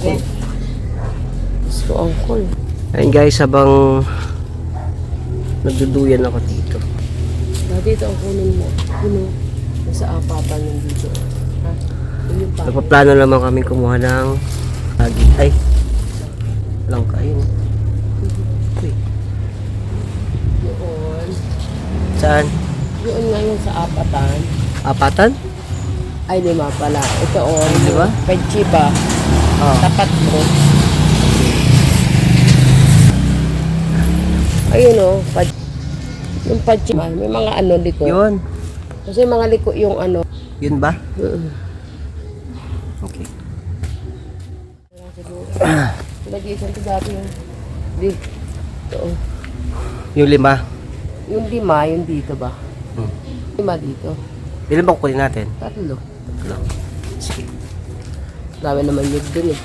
Okay. So, uncle. Ayun guys, habang nagduduyan ako dito. Dati ito ang kunin mo. Yun o. Nasa apatan yung dito. Ha? Nagpaplano naman kami kumuha ng lagi. Ay, lang kayo. Uy, Yun. saan? Yun nga yung sa apatan. Apatan? Ay, lima pala. Ito o. Di ba? Kay Chiba. Oh. Tapat mo. Ayun o. Pad yung padchiba. May mga ano liko. Yun. Kasi mga liko yung ano. Yun ba? Mm. Okay. Nag-iisang to dati yung di. Ito. oh. Yung lima. Yung lima, yung dito ba? Hmm. Lima dito. Ilan ba kukunin natin? Tatlo. Tatlo. Sige. Dami naman yun dun eh.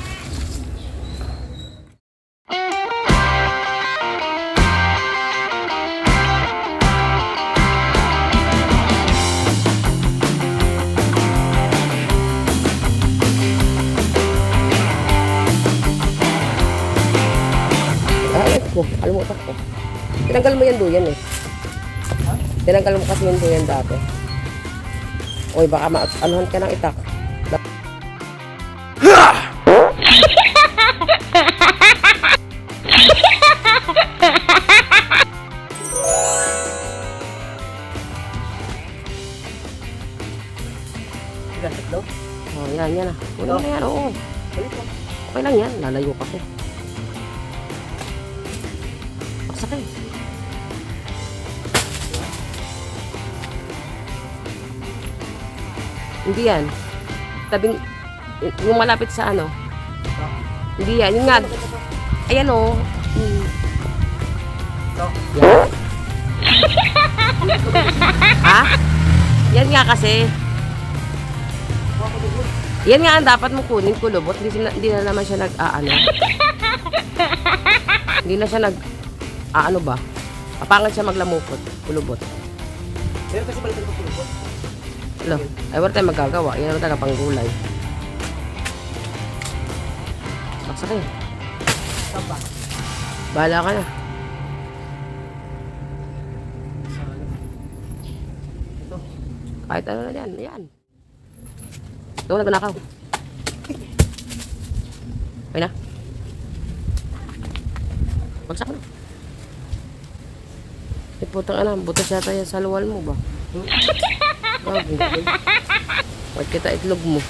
Alam ko, alimutan ko. Tinanggal mo yan duyan eh. Tinanggal mo kasi yung duyan dati. Oy, baka ma-anuhan ka ng itak. Wala na yan, oo. Okay lang yan, lalayo kasi. Magsakay. Hindi yan. Tabing, yung malapit sa ano. Hindi yan, yun nga. Ayan o. Hmm. Yan. ha? Yan nga kasi. Yan nga ang dapat mo kunin kulubot. Hindi, sila, hindi na naman siya nag-aano. hindi na siya nag aano ba? Papangan siya maglamukot. Kulubot. Meron kasi balik ko pulupot. Lo, ay wala tayong magagawa. Yan naman talaga pang gulay. Magsakay. Saan ba? Bahala ka na. Ito. Kahit ano na yan. Yan. Doon nagnakaw. Okay na. Bagsak na. Eh, putang ana, butas yata yan sa luwal mo ba? Gago. Huwag kita itlog mo.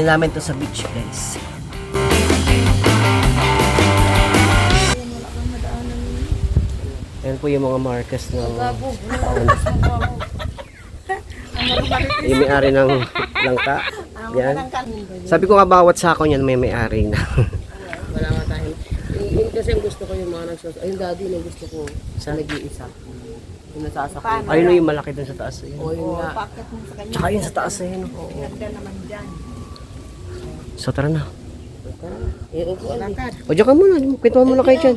Babaunin namin to sa beach guys. Ayan po yung mga markers ng taon. Yung may-ari ng langka. Yan. Sabi ko nga bawat sako niyan may may-ari na. Wala nga tayo. Y- Yun kasi ang gusto ko yung mga nagsos. Ayun daddy, yung gusto ko. Sa nag-iisa. Yung nasasakit. Ayun yung malaki dun sa taas. Ayun. O yun nga. Bakit mo sa kanya? Tsaka yun sa taas ayun. oh. Ganda naman dyan. So tara na. Eh. Lakad. O diyan ka muna. Kwentuhan muna kayo dyan.